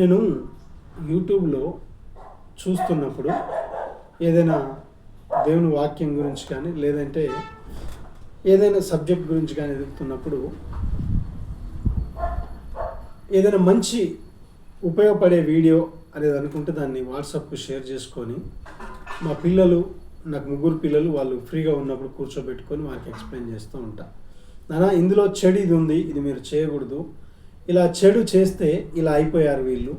నేను యూట్యూబ్లో చూస్తున్నప్పుడు ఏదైనా దేవుని వాక్యం గురించి కానీ లేదంటే ఏదైనా సబ్జెక్ట్ గురించి కానీ ఎదుగుతున్నప్పుడు ఏదైనా మంచి ఉపయోగపడే వీడియో అనేది అనుకుంటే దాన్ని వాట్సాప్కు షేర్ చేసుకొని మా పిల్లలు నాకు ముగ్గురు పిల్లలు వాళ్ళు ఫ్రీగా ఉన్నప్పుడు కూర్చోబెట్టుకొని వాళ్ళకి ఎక్స్ప్లెయిన్ చేస్తూ ఉంటా. నానా ఇందులో చెడు ఇది ఉంది ఇది మీరు చేయకూడదు. ఇలా చెడు చేస్తే ఇలా అయిపోయారు వీళ్ళు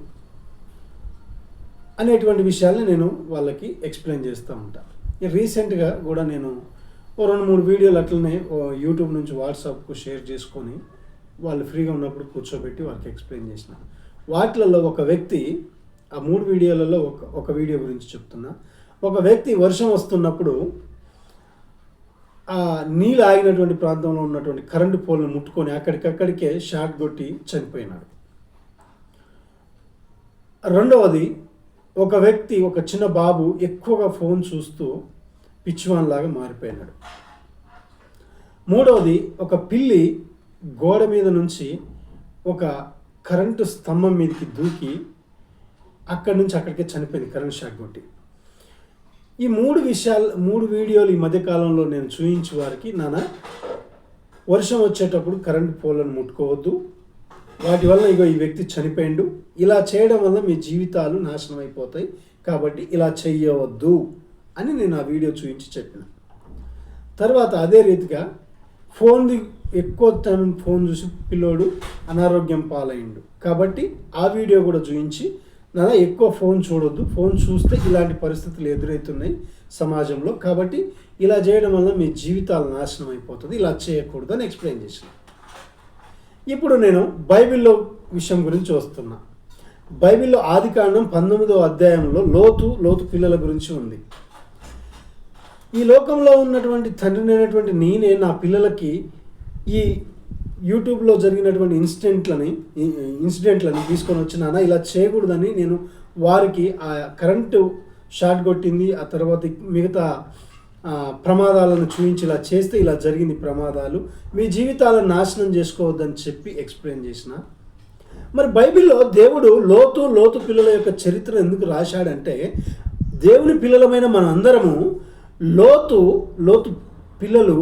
అనేటువంటి విషయాల్ని నేను వాళ్ళకి ఎక్స్ప్లెయిన్ చేస్తూ ఉంటాను రీసెంట్గా కూడా నేను ఓ రెండు మూడు వీడియోలు అట్లనే ఓ యూట్యూబ్ నుంచి వాట్సాప్కు షేర్ చేసుకొని వాళ్ళు ఫ్రీగా ఉన్నప్పుడు కూర్చోబెట్టి వాళ్ళకి ఎక్స్ప్లెయిన్ చేసిన. వాటిలలో ఒక వ్యక్తి ఆ మూడు వీడియోలలో ఒక ఒక వీడియో గురించి చెప్తున్నా. ఒక వ్యక్తి వర్షం వస్తున్నప్పుడు ఆ నీళ్ళు ఆగినటువంటి ప్రాంతంలో ఉన్నటువంటి కరెంటు పోల్ను ముట్టుకొని అక్కడికక్కడికే షార్ట్ కొట్టి చనిపోయినాడు. రెండవది ఒక వ్యక్తి ఒక చిన్న బాబు ఎక్కువగా ఫోన్ చూస్తూ పిచ్చివాన్ లాగా మారిపోయినాడు. మూడవది ఒక పిల్లి గోడ మీద నుంచి ఒక కరెంటు స్తంభం మీదకి దూకి అక్కడి నుంచి అక్కడికే చనిపోయింది కరెంట్ షాక్ కొట్టి. ఈ మూడు విషయాలు మూడు వీడియోలు ఈ మధ్యకాలంలో నేను చూయించి వారికి నాన్న వర్షం వచ్చేటప్పుడు కరెంటు పోలను ముట్టుకోవద్దు. వాటి వల్ల ఇగో ఈ వ్యక్తి చనిపోయిండు. ఇలా చేయడం వల్ల మీ జీవితాలు నాశనం అయిపోతాయి. కాబట్టి ఇలా చెయ్యవద్దు అని నేను ఆ వీడియో చూపించి చెప్పిన. తర్వాత అదే రీతిగా ఫోన్ది ఎక్కువ టైం ఫోన్ చూసి పిల్లోడు అనారోగ్యం పాలయ్యిండు కాబట్టి ఆ వీడియో కూడా చూపించి నాన్న ఎక్కువ ఫోన్ చూడొద్దు. ఫోన్ చూస్తే ఇలాంటి పరిస్థితులు ఎదురవుతున్నాయి సమాజంలో. కాబట్టి ఇలా చేయడం వల్ల మీ జీవితాలు నాశనం అయిపోతుంది. ఇలా చేయకూడదు అని ఎక్స్ప్లెయిన్ చేసిన ఇప్పుడు నేను బైబిల్లో విషయం గురించి వస్తున్నా. బైబిల్లో ఆది కాండం పంతొమ్మిదవ అధ్యాయంలో లోతు లోతు పిల్లల గురించి ఉంది. ఈ లోకంలో ఉన్నటువంటి తండ్రినైనటువంటి నేనే నా పిల్లలకి ఈ యూట్యూబ్లో జరిగినటువంటి ఇన్సిడెంట్లని ఇన్సిడెంట్లని తీసుకొని వచ్చినానా ఇలా చేయకూడదని నేను వారికి ఆ కరెంటు షార్ట్ కొట్టింది ఆ తర్వాత మిగతా ప్రమాదాలను చూపించి ఇలా చేస్తే ఇలా జరిగింది ప్రమాదాలు మీ జీవితాలను నాశనం చేసుకోవద్దని చెప్పి ఎక్స్ప్లెయిన్ చేసిన. మరి బైబిల్లో దేవుడు లోతు లోతు పిల్లల యొక్క చరిత్ర ఎందుకు రాశాడంటే దేవుని పిల్లలమైన మనందరము లోతు లోతు పిల్లలు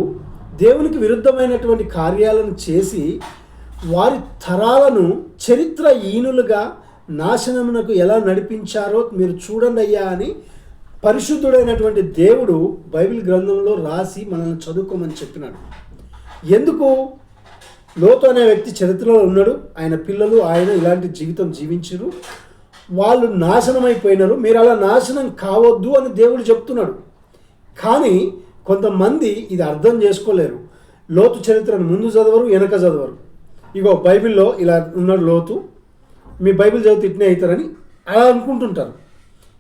దేవునికి విరుద్ధమైనటువంటి కార్యాలను చేసి వారి తరాలను చరిత్ర ఈనులుగా నాశనమునకు ఎలా నడిపించారో మీరు చూడండి అయ్యా అని పరిశుద్ధుడైనటువంటి దేవుడు బైబిల్ గ్రంథంలో రాసి మనల్ని చదువుకోమని చెప్పినాడు. ఎందుకు? లోతు అనే వ్యక్తి చరిత్రలో ఉన్నాడు. ఆయన పిల్లలు ఆయన ఇలాంటి జీవితం జీవించరు. వాళ్ళు నాశనం అయిపోయినారు మీరు అలా నాశనం కావద్దు అని దేవుడు చెప్తున్నాడు. కానీ కొంతమంది ఇది అర్థం చేసుకోలేరు. లోతు చరిత్రను ముందు చదవరు వెనక చదవరు. ఇగో బైబిల్లో ఇలా ఉన్నాడు లోతు మీ బైబిల్ చదివితే ఇట్నే అవుతారని అలా అనుకుంటుంటారు.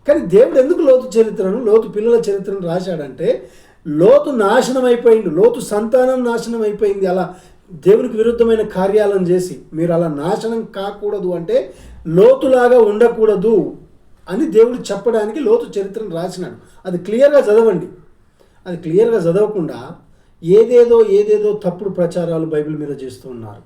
కానీ దేవుడు ఎందుకు లోతు చరిత్రను లోతు పిల్లల చరిత్రను రాశాడంటే లోతు నాశనం అయిపోయింది లోతు సంతానం నాశనం అయిపోయింది అలా దేవునికి విరుద్ధమైన కార్యాలను చేసి మీరు అలా నాశనం కాకూడదు అంటే లోతులాగా ఉండకూడదు అని దేవుడు చెప్పడానికి లోతు చరిత్రను రాసినాడు. అది క్లియర్గా చదవండి. అది క్లియర్గా చదవకుండా ఏదేదో ఏదేదో తప్పుడు ప్రచారాలు బైబిల్ మీద చేస్తూ ఉన్నారు.